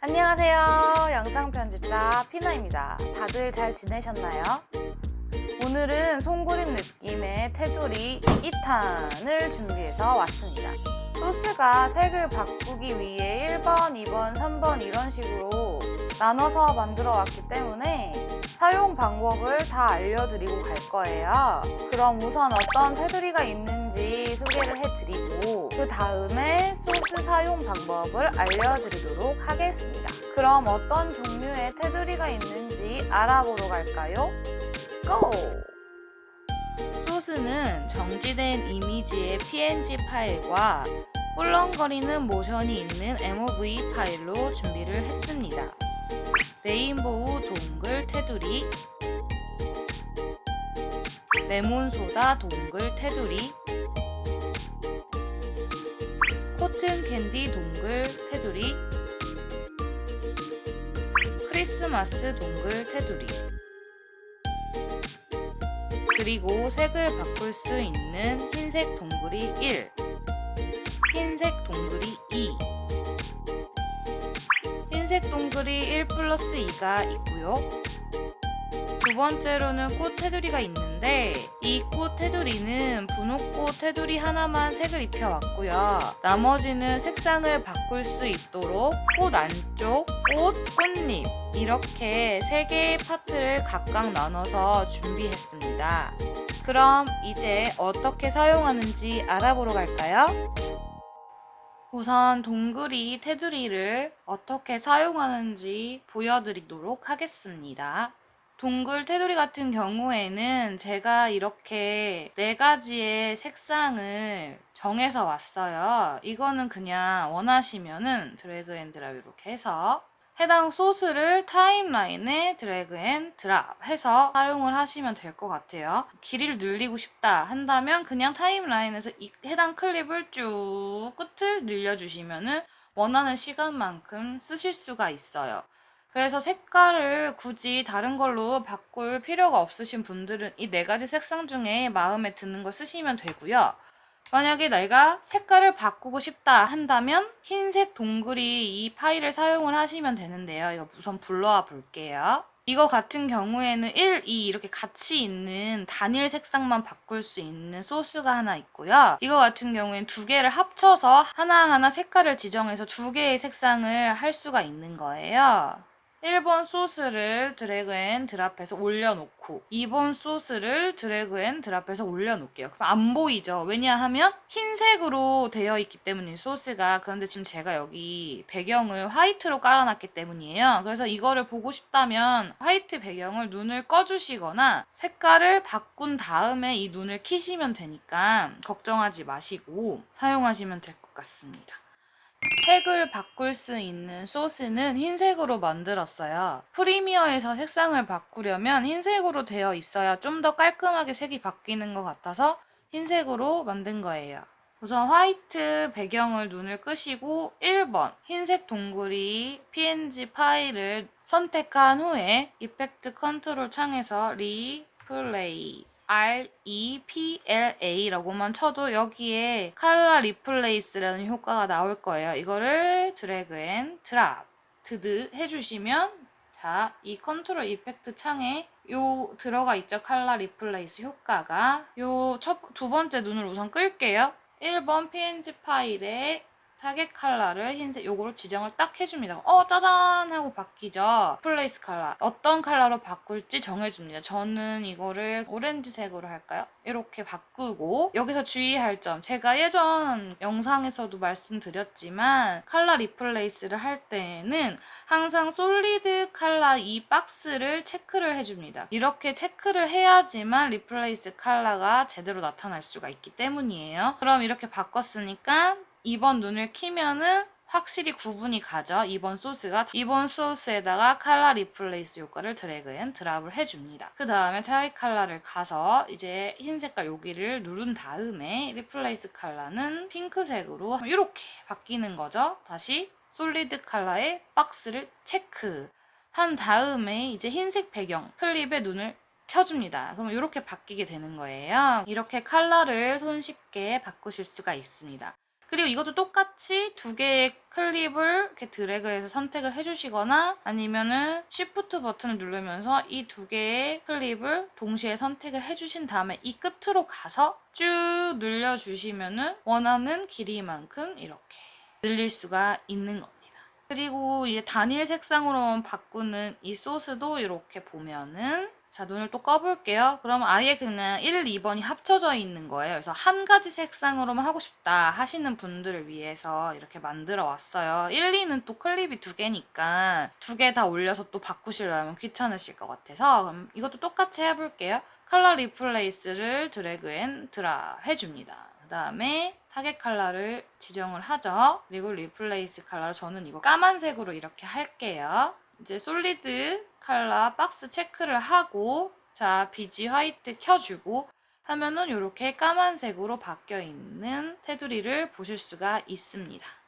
안녕하세요. 영상 편집자 피나입니다. 다들 잘 지내셨나요? 오늘은 송그림 느낌의 테두리 2탄을 준비해서 왔습니다. 소스가 색을 바꾸기 위해 1번, 2번, 3번 이런 식으로 나눠서 만들어 왔기 때문에 사용 방법을 다 알려드리고 갈 거예요. 그럼 우선 어떤 테두리가 있는지 소개를 해드리고 그 다음에 소스 사용 방법을 알려드리도록 하겠습니다. 그럼 어떤 종류의 테두리가 있는지 알아보러 갈까요? 고! 소스는 정지된 이미지의 PNG 파일과 꿀렁거리는 모션이 있는 MOV 파일로 준비를 했습니다. 레인보우 동글 테두리 레몬소다 동글 테두리 코튼 캔디 동글 테두리 크리스마스 동글 테두리. 그리고 색을 바꿀 수 있는 흰색 동글이 1 흰색 동글이 2 흰색 동글이 1 플러스 2가 있고요. 두 번째로는 꽃 테두리가 있는데 이 꽃 테두리는 분홍꽃 테두리 하나만 색을 입혀왔고요. 나머지는 색상을 바꿀 수 있도록 꽃 안쪽, 꽃, 꽃잎 이렇게 세 개의 파트를 각각 나눠서 준비했습니다. 그럼 이제 어떻게 사용하는지 알아보러 갈까요? 우선 동그리 테두리를 어떻게 사용하는지 보여드리도록 하겠습니다. 동글 테두리 같은 경우에는 제가 이렇게 네 가지의 색상을 정해서 왔어요. 이거는 그냥 원하시면은 드래그 앤 드랍 이렇게 해서 해당 소스를 타임라인에 드래그 앤 드랍 해서 사용을 하시면 될 것 같아요. 길이를 늘리고 싶다 한다면 그냥 타임라인에서 이 해당 클립을 쭉 끝을 늘려주시면은 원하는 시간만큼 쓰실 수가 있어요. 그래서 색깔을 굳이 다른 걸로 바꿀 필요가 없으신 분들은 이 네 가지 색상 중에 마음에 드는 걸 쓰시면 되고요. 만약에 내가 색깔을 바꾸고 싶다 한다면 흰색 동그리 이 파일을 사용을 하시면 되는데요. 이거 우선 불러와 볼게요. 이거 같은 경우에는 1, 2 이렇게 같이 있는 단일 색상만 바꿀 수 있는 소스가 하나 있고요. 이거 같은 경우에는 두 개를 합쳐서 하나하나 색깔을 지정해서 두 개의 색상을 할 수가 있는 거예요. 1번 소스를 드래그 앤 드랍해서 올려놓고 2번 소스를 드래그 앤 드랍해서 올려놓을게요. 그럼 안 보이죠? 왜냐하면 흰색으로 되어 있기 때문에 소스가 그런데 지금 제가 여기 배경을 화이트로 깔아놨기 때문이에요. 그래서 이거를 보고 싶다면 화이트 배경을 눈을 꺼주시거나 색깔을 바꾼 다음에 이 눈을 키시면 되니까 걱정하지 마시고 사용하시면 될 것 같습니다. 색을 바꿀 수 있는 소스는 흰색으로 만들었어요. 프리미어에서 색상을 바꾸려면 흰색으로 되어 있어야 좀 더 깔끔하게 색이 바뀌는 것 같아서 흰색으로 만든 거예요. 우선 화이트 배경을 눈을 끄시고 1번 흰색 동그리 png 파일을 선택한 후에 이펙트 컨트롤 창에서 리플레이 REPLA라고만 쳐도 여기에 칼라 리플레이스라는 효과가 나올 거예요. 이거를 드래그 앤 드랍 드드 해주시면 자, 이 컨트롤 이펙트 창에 요 들어가 있죠. 칼라 리플레이스 효과가 요 첫 두 번째 눈을 우선 끌게요. 1번 PNG 파일에 타겟 컬러를 흰색 요거를 지정을 딱 해줍니다. 어 짜잔 하고 바뀌죠. 플레이스 컬러 어떤 컬러로 바꿀지 정해줍니다. 저는 이거를 오렌지색으로 할까요? 이렇게 바꾸고 여기서 주의할 점 제가 예전 영상에서도 말씀드렸지만 컬러 리플레이스를 할 때는 항상 솔리드 컬러 이 박스를 체크를 해줍니다. 이렇게 체크를 해야지만 리플레이스 컬러가 제대로 나타날 수가 있기 때문이에요. 그럼 이렇게 바꿨으니까 2번 눈을 키면은 확실히 구분이 가죠. 2번 소스가 2번 소스에다가 칼라 리플레이스 효과를 드래그 앤 드랍을 해줍니다. 그 다음에 타입 칼라를 가서 이제 흰 색깔 여기를 누른 다음에 리플레이스 칼라는 핑크색으로 이렇게 바뀌는 거죠. 다시 솔리드 칼라의 박스를 체크 한 다음에 이제 흰색 배경 클립에 눈을 켜줍니다. 그럼 이렇게 바뀌게 되는 거예요. 이렇게 컬러를 손쉽게 바꾸실 수가 있습니다. 그리고 이것도 똑같이 두 개의 클립을 이렇게 드래그해서 선택을 해주시거나 아니면은 Shift 버튼을 누르면서 이 두 개의 클립을 동시에 선택을 해주신 다음에 이 끝으로 가서 쭉 늘려주시면은 원하는 길이만큼 이렇게 늘릴 수가 있는 겁니다. 그리고 이제 단일 색상으로 바꾸는 이 소스도 이렇게 보면은 자 눈을 또 꺼볼게요. 그럼 아예 그냥 1, 2번이 합쳐져 있는 거예요. 그래서 한 가지 색상으로만 하고 싶다 하시는 분들을 위해서 이렇게 만들어 왔어요. 1, 2는 또 클립이 두 개니까 두 개 다 올려서 또 바꾸시려면 귀찮으실 것 같아서 그럼 이것도 똑같이 해볼게요. 컬러 리플레이스를 드래그 앤 드라 해줍니다. 그 다음에 타겟 컬러를 지정을 하죠. 그리고 리플레이스 컬러 저는 이거 까만색으로 이렇게 할게요. 이제 솔리드 컬러 박스 체크를 하고 자 비지 화이트 켜주고 하면은 이렇게 까만색으로 바뀌어 있는 테두리를 보실 수가 있습니다.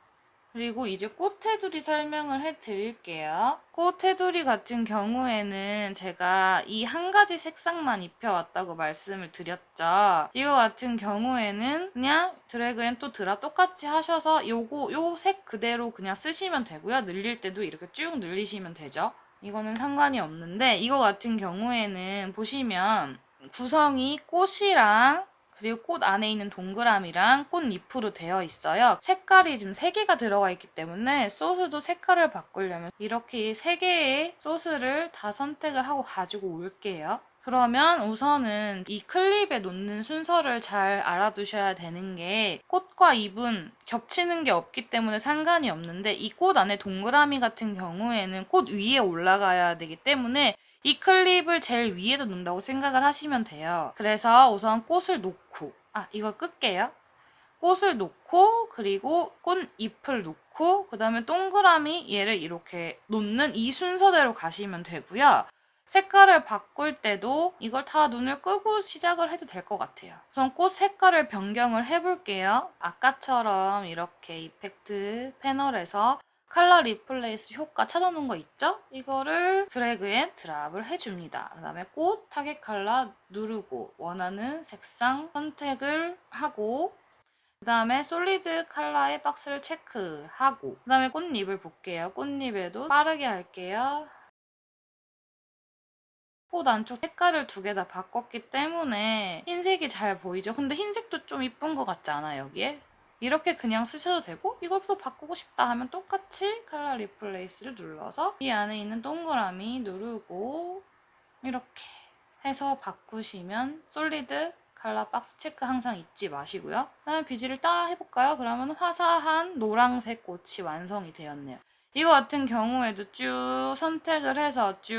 그리고 이제 꽃 테두리 설명을 해 드릴게요. 꽃 테두리 같은 경우에는 제가 이 한 가지 색상만 입혀왔다고 말씀을 드렸죠. 이거 같은 경우에는 그냥 드래그 앤 또 드랍 똑같이 하셔서 요거 요 색 그대로 그냥 쓰시면 되고요. 늘릴 때도 이렇게 쭉 늘리시면 되죠. 이거는 상관이 없는데 이거 같은 경우에는 보시면 구성이 꽃이랑 그리고 꽃 안에 있는 동그라미랑 꽃잎으로 되어 있어요. 색깔이 지금 3개가 들어가 있기 때문에 소스도 색깔을 바꾸려면 이렇게 3개의 소스를 다 선택을 하고 가지고 올게요. 그러면 우선은 이 클립에 놓는 순서를 잘 알아두셔야 되는 게 꽃과 잎은 겹치는 게 없기 때문에 상관이 없는데 이 꽃 안에 동그라미 같은 경우에는 꽃 위에 올라가야 되기 때문에 이 클립을 제일 위에다 놓는다고 생각을 하시면 돼요. 그래서 우선 꽃을 놓고 아 이걸 끌게요. 꽃을 놓고 그리고 꽃잎을 놓고 그 다음에 동그라미 얘를 이렇게 놓는 이 순서대로 가시면 되고요. 색깔을 바꿀 때도 이걸 다 눈을 끄고 시작을 해도 될 것 같아요. 우선 꽃 색깔을 변경을 해볼게요. 아까처럼 이렇게 이펙트 패널에서 컬러 리플레이스 효과 찾아놓은 거 있죠? 이거를 드래그 앤 드랍을 해줍니다. 그 다음에 꽃 타겟 컬러 누르고 원하는 색상 선택을 하고 그 다음에 솔리드 컬러의 박스를 체크하고 그 다음에 꽃잎을 볼게요. 꽃잎에도 빠르게 할게요. 꽃 안쪽 색깔을 두 개 다 바꿨기 때문에 흰색이 잘 보이죠? 근데 흰색도 좀 이쁜 것 같지 않아 여기에? 이렇게 그냥 쓰셔도 되고 이걸 또 바꾸고 싶다 하면 똑같이 컬러 리플레이스를 눌러서 이 안에 있는 동그라미 누르고 이렇게 해서 바꾸시면 솔리드 컬러 박스 체크 항상 잊지 마시고요. 그다음에 비지를 딱 해볼까요? 그러면 화사한 노란색 꽃이 완성이 되었네요. 이거 같은 경우에도 쭉 선택을 해서 쭉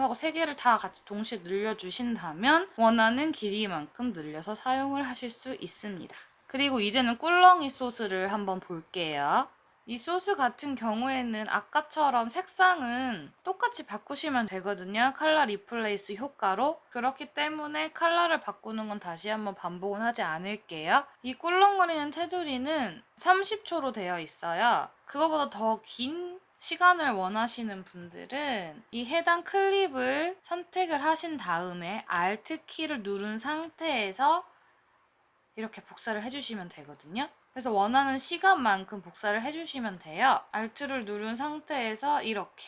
하고 세 개를 다 같이 동시에 늘려주신다면 원하는 길이만큼 늘려서 사용을 하실 수 있습니다. 그리고 이제는 꿀렁이 소스를 한번 볼게요. 이 소스 같은 경우에는 아까처럼 색상은 똑같이 바꾸시면 되거든요. 컬러 리플레이스 효과로. 그렇기 때문에 컬러를 바꾸는 건 다시 한번 반복은 하지 않을게요. 이 꿀렁거리는 테두리는 30초로 되어 있어요. 그거보다 더긴 시간을 원하시는 분들은 이 해당 클립을 선택을 하신 다음에 Alt 키를 누른 상태에서 이렇게 복사를 해주시면 되거든요. 그래서 원하는 시간만큼 복사를 해주시면 돼요. Alt를 누른 상태에서 이렇게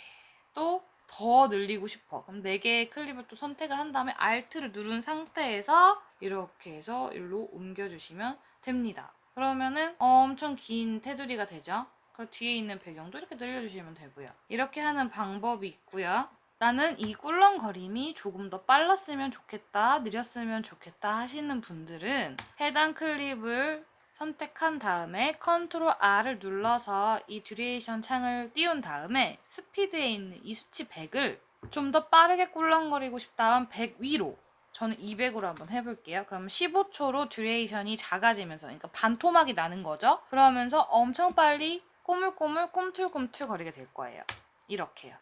또 더 늘리고 싶어. 그럼 4개의 클립을 또 선택을 한 다음에 Alt를 누른 상태에서 이렇게 해서 일로 옮겨주시면 됩니다. 그러면은 엄청 긴 테두리가 되죠. 그리고 뒤에 있는 배경도 이렇게 늘려주시면 되고요. 이렇게 하는 방법이 있고요. 나는 이 꿀렁거림이 조금 더 빨랐으면 좋겠다, 느렸으면 좋겠다 하시는 분들은 해당 클립을 선택한 다음에 컨트롤 R을 눌러서 이 듀레이션 창을 띄운 다음에 스피드에 있는 이 수치 100을 좀 더 빠르게 꿀렁거리고 싶다면 100 위로 저는 200으로 한번 해볼게요. 그럼 15초로 듀레이션이 작아지면서 그러니까 반토막이 나는 거죠. 그러면서 엄청 빨리 꼬물꼬물 꿈틀꿈틀 거리게 될 거예요. 이렇게요.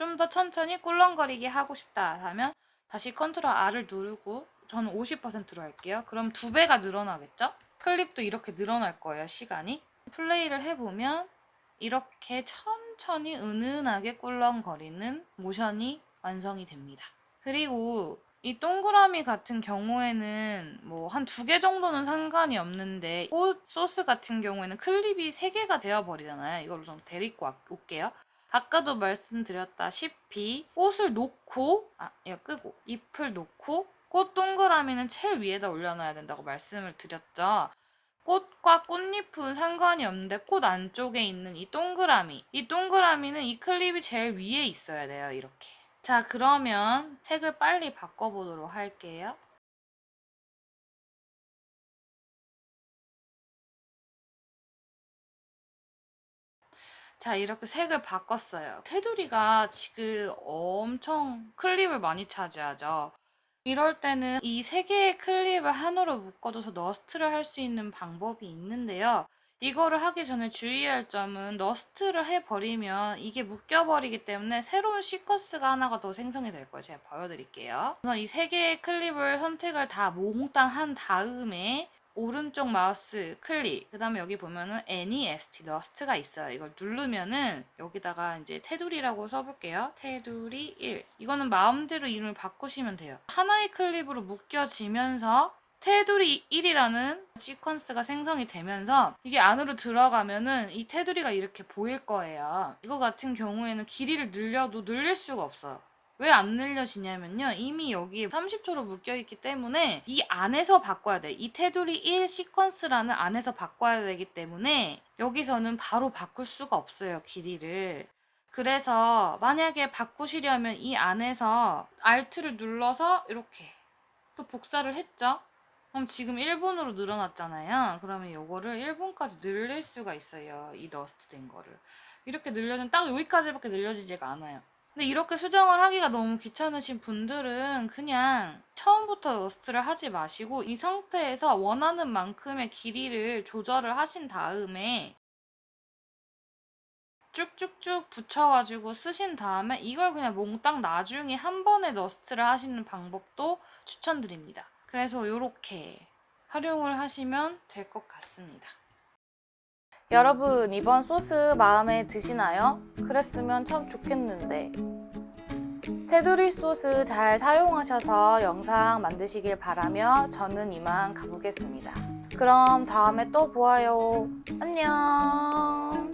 좀 더 천천히 꿀렁거리게 하고 싶다 하면 다시 컨트롤 R을 누르고 저는 50%로 할게요. 그럼 두 배가 늘어나겠죠? 클립도 이렇게 늘어날 거예요, 시간이. 플레이를 해보면 이렇게 천천히 은은하게 꿀렁거리는 모션이 완성이 됩니다. 그리고 이 동그라미 같은 경우에는 뭐 한 두 개 정도는 상관이 없는데 꽃 소스 같은 경우에는 클립이 세 개가 되어 버리잖아요. 이걸 우선 데리고 와- 올게요. 아까도 말씀드렸다시피 꽃을 놓고 아 이거 끄고 잎을 놓고 꽃 동그라미는 제일 위에다 올려놔야 된다고 말씀을 드렸죠. 꽃과 꽃잎은 상관이 없는데 꽃 안쪽에 있는 이 동그라미 이 동그라미는 이 클립이 제일 위에 있어야 돼요. 이렇게. 자 그러면 색을 빨리 바꿔보도록 할게요. 자 이렇게 색을 바꿨어요. 테두리가 지금 엄청 클립을 많이 차지하죠. 이럴 때는 이 세 개의 클립을 하나로 묶어줘서 너스트를 할 수 있는 방법이 있는데요. 이거를 하기 전에 주의할 점은 너스트를 해버리면 이게 묶여버리기 때문에 새로운 시퀀스가 하나가 더 생성이 될 거예요. 제가 보여드릴게요. 우선 이 세 개의 클립을 선택을 다 몽땅 한 다음에 오른쪽 마우스 클릭 그 다음에 여기 보면은 NEST 너스트가 있어요. 이걸 누르면은 여기다가 이제 테두리라고 써볼게요. 테두리 1 이거는 마음대로 이름을 바꾸시면 돼요. 하나의 클립으로 묶여지면서 테두리 1이라는 시퀀스가 생성이 되면서 이게 안으로 들어가면은 이 테두리가 이렇게 보일 거예요. 이거 같은 경우에는 길이를 늘려도 늘릴 수가 없어요 왜 안 늘려지냐면요. 이미 여기 30초로 묶여있기 때문에 이 안에서 바꿔야 돼. 이 테두리 1 시퀀스라는 안에서 바꿔야 되기 때문에 여기서는 바로 바꿀 수가 없어요. 길이를. 그래서 만약에 바꾸시려면 이 안에서 Alt를 눌러서 이렇게 또 복사를 했죠. 그럼 지금 1분으로 늘어났잖아요. 그러면 이거를 1분까지 늘릴 수가 있어요. 이 너스트 된 거를. 이렇게 늘려면 딱 여기까지밖에 늘려지지가 않아요. 근데 이렇게 수정을 하기가 너무 귀찮으신 분들은 그냥 처음부터 너스트를 하지 마시고 이 상태에서 원하는 만큼의 길이를 조절을 하신 다음에 쭉쭉쭉 붙여가지고 쓰신 다음에 이걸 그냥 몽땅 나중에 한 번에 너스트를 하시는 방법도 추천드립니다. 그래서 이렇게 활용을 하시면 될 것 같습니다. 여러분 이번 소스 마음에 드시나요? 그랬으면 참 좋겠는데 테두리 소스 잘 사용하셔서 영상 만드시길 바라며 저는 이만 가보겠습니다. 그럼 다음에 또 보아요. 안녕